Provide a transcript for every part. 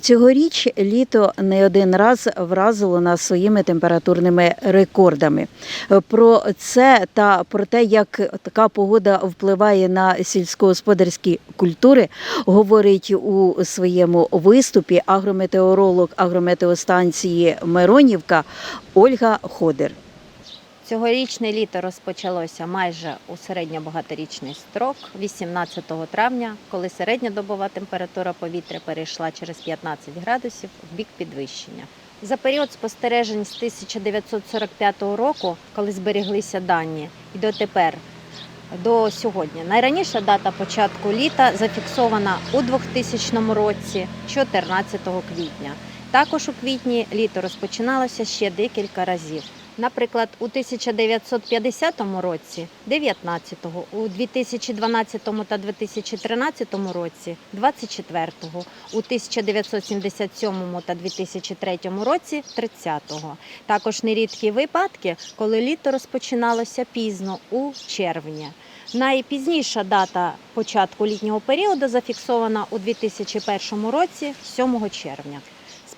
Цьогоріч літо не один раз вразило нас своїми температурними рекордами. Про це та про те, як така погода впливає на сільськогосподарські культури, говорить у своєму виступі агрометеоролог агрометеостанції Миронівка Ольга Ходер. Цьогорічне літо розпочалося майже у середньобагаторічний строк 18 травня, коли середньодобова температура повітря перейшла через 15 градусів в бік підвищення. За період спостережень з 1945 року, коли зберіглися дані, і дотепер до сьогодні. Найраніша дата початку літа зафіксована у 2000 році, 14 квітня. Також у квітні літо розпочиналося ще декілька разів. Наприклад, у 1950 році 19-го, у 2012 та 2013 році 24-го, у 1977 та 2003 році 30-го. Також нерідкі випадки, коли літо розпочиналося пізно у червні. Найпізніша дата початку літнього періоду зафіксована у 2001 році 7 червня.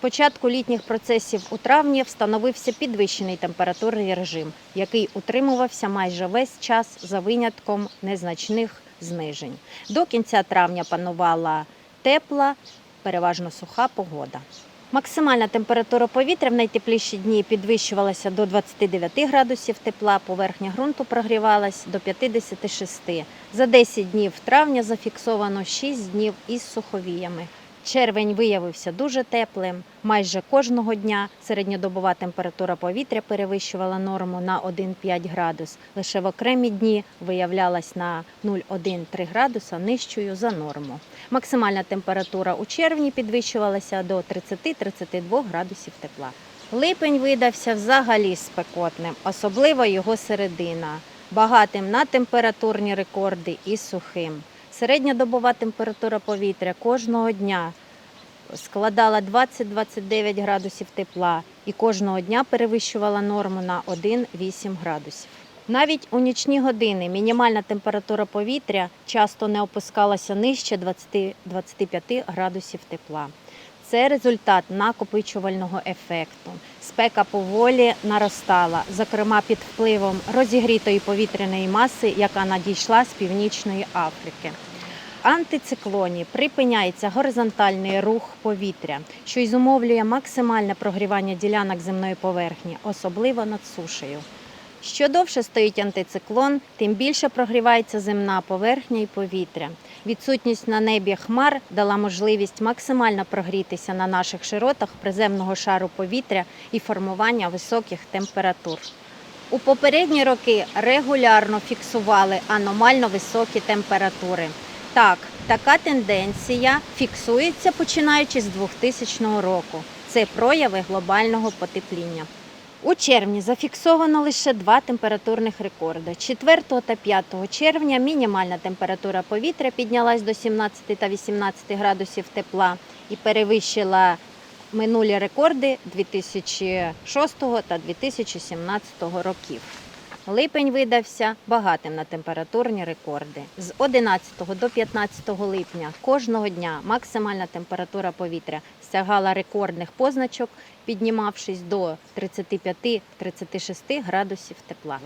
Початку літніх процесів у травні встановився підвищений температурний режим, який утримувався майже весь час за винятком незначних знижень. До кінця травня панувала тепла, переважно суха погода. Максимальна температура повітря в найтепліші дні підвищувалася до 29 градусів тепла, поверхня ґрунту прогрівалась до 56. За 10 днів травня зафіксовано 6 днів із суховіями. Червень виявився дуже теплим. Майже кожного дня середньодобова температура повітря перевищувала норму на 1,5 градус. Лише в окремі дні виявлялась на 0,1-3 градуса нижчою за норму. Максимальна температура у червні підвищувалася до 30-32 градусів тепла. Липень видався взагалі спекотним, особливо його середина, багатим на температурні рекорди і сухим. Середньодобова температура повітря кожного дня складала 20-29 градусів тепла і кожного дня перевищувала норму на 1-8 градусів. Навіть у нічні години мінімальна температура повітря часто не опускалася нижче 20-25 градусів тепла. Це результат накопичувального ефекту. Спека поволі наростала, зокрема під впливом розігрітої повітряної маси, яка надійшла з північної Африки. Антициклоні припиняється горизонтальний рух повітря, що й зумовлює максимальне прогрівання ділянок земної поверхні, особливо над сушею. Що довше стоїть антициклон, тим більше прогрівається земна поверхня і повітря. Відсутність на небі хмар дала можливість максимально прогрітися на наших широтах приземного шару повітря і формування високих температур. У попередні роки регулярно фіксували аномально високі температури. Так, така тенденція фіксується починаючи з 2000 року. Це прояви глобального потепління. У червні зафіксовано лише два температурних рекорди. 4 та 5 червня мінімальна температура повітря піднялась до 17 та 18 градусів тепла і перевищила минулі рекорди 2006 та 2017 років. Липень видався багатим на температурні рекорди. З 11 до 15 липня кожного дня максимальна температура повітря сягала рекордних позначок, піднімавшись до 35-36 градусів тепла.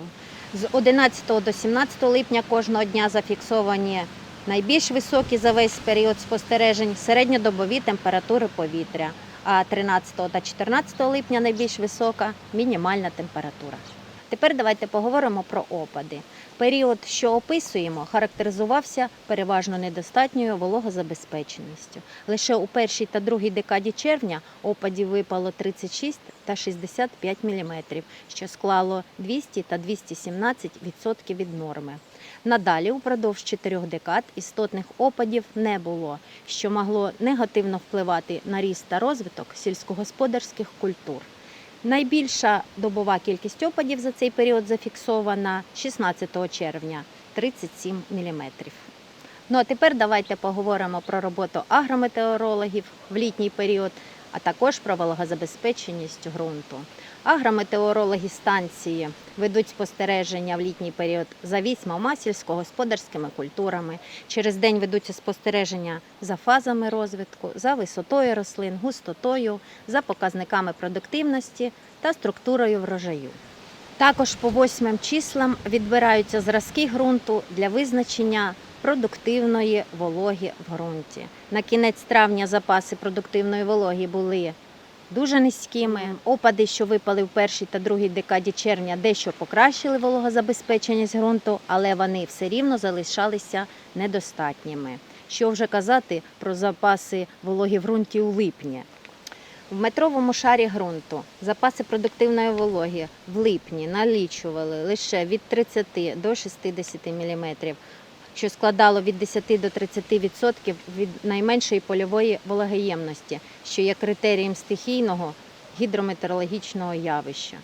З 11 до 17 липня кожного дня зафіксовані найбільш високі за весь період спостережень середньодобові температури повітря. А 13 та 14 липня найбільш висока мінімальна температура. Тепер давайте поговоримо про опади. Період, що описуємо, характеризувався переважно недостатньою вологозабезпеченістю. Лише у першій та другій декаді червня опадів випало 36 та 65 мм, що склало 200 та 217 відсотків від норми. Надалі, упродовж чотирьох декад, істотних опадів не було, що могло негативно впливати на ріст та розвиток сільськогосподарських культур. Найбільша добова кількість опадів за цей період зафіксована 16 червня 37 мм. Ну а тепер давайте поговоримо про роботу агрометеорологів в літній період. А також про вологозабезпеченість ґрунту. Агрометеорологи станції ведуть спостереження в літній період за вісьмома сільськогосподарськими культурами. Через день ведуться спостереження за фазами розвитку, за висотою рослин, густотою, за показниками продуктивності та структурою врожаю. Також по восьмим числам відбираються зразки ґрунту для визначення продуктивної вологи в ґрунті. На кінець травня запаси продуктивної вологи були дуже низькими. Опади, що випали в першій та другій декаді червня, дещо покращили вологозабезпеченість ґрунту, але вони все рівно залишалися недостатніми. Що вже казати про запаси вологи в ґрунті у липні. В метровому шарі ґрунту запаси продуктивної вологи в липні налічували лише від 30 до 60 мм, що складало від 10 до 30% від найменшої польової вологоємності, що є критерієм стихійного гідрометеорологічного явища.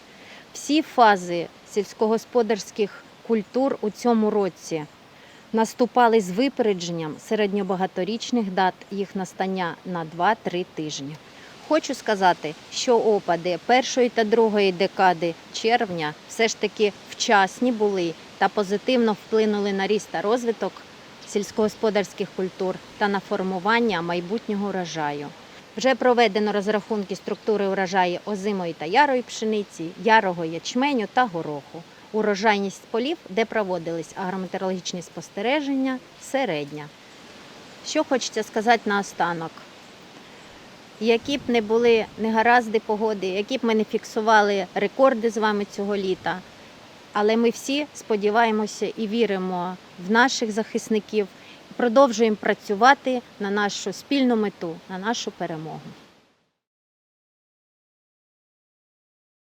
Всі фази сільськогосподарських культур у цьому році наступали з випередженням середньобагаторічних дат їх настання на 2-3 тижні. Хочу сказати, що опади першої та другої декади червня все ж таки вчасні були та позитивно вплинули на ріст та розвиток сільськогосподарських культур та на формування майбутнього урожаю. Вже проведено розрахунки структури урожаю озимої та ярої пшениці, ярого ячменю та гороху. Урожайність полів, де проводились агрометеорологічні спостереження, середня. Що хочеться сказати наостанок? Які б не були негаразди погоди, які б ми не фіксували рекорди з вами цього літа, але ми всі сподіваємося і віримо в наших захисників, продовжуємо працювати на нашу спільну мету, на нашу перемогу.